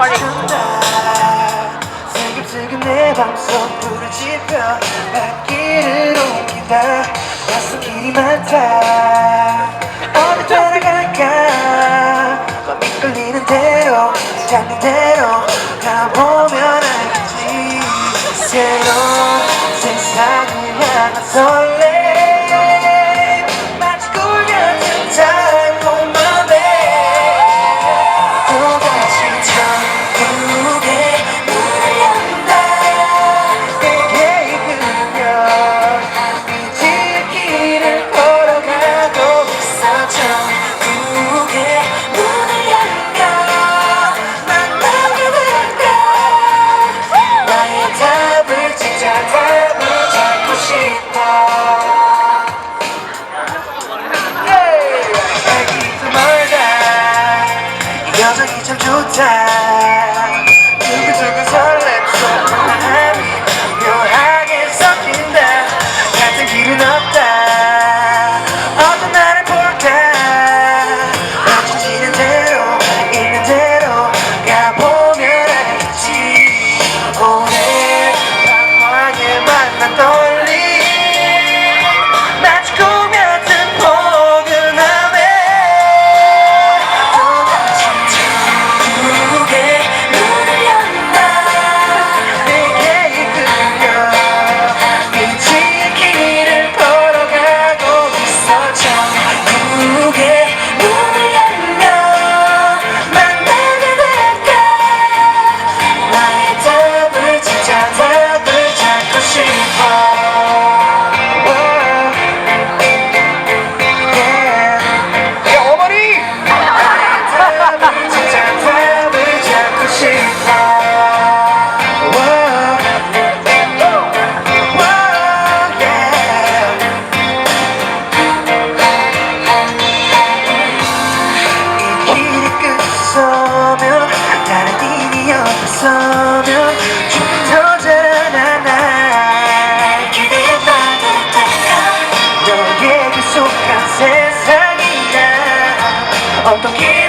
빨리 슬금슬금 내 밤속 불을 지펴 밤길을 옮긴다 낯선 이 많다 어디 따라갈까 밤이 끌리는 대로 잡는 대로 다 보면 알지? 새로 세상을 향한 설레 time. 웃으면 좀더 자라나 그대의 바다 너에게 속한 세상이야. 어떻게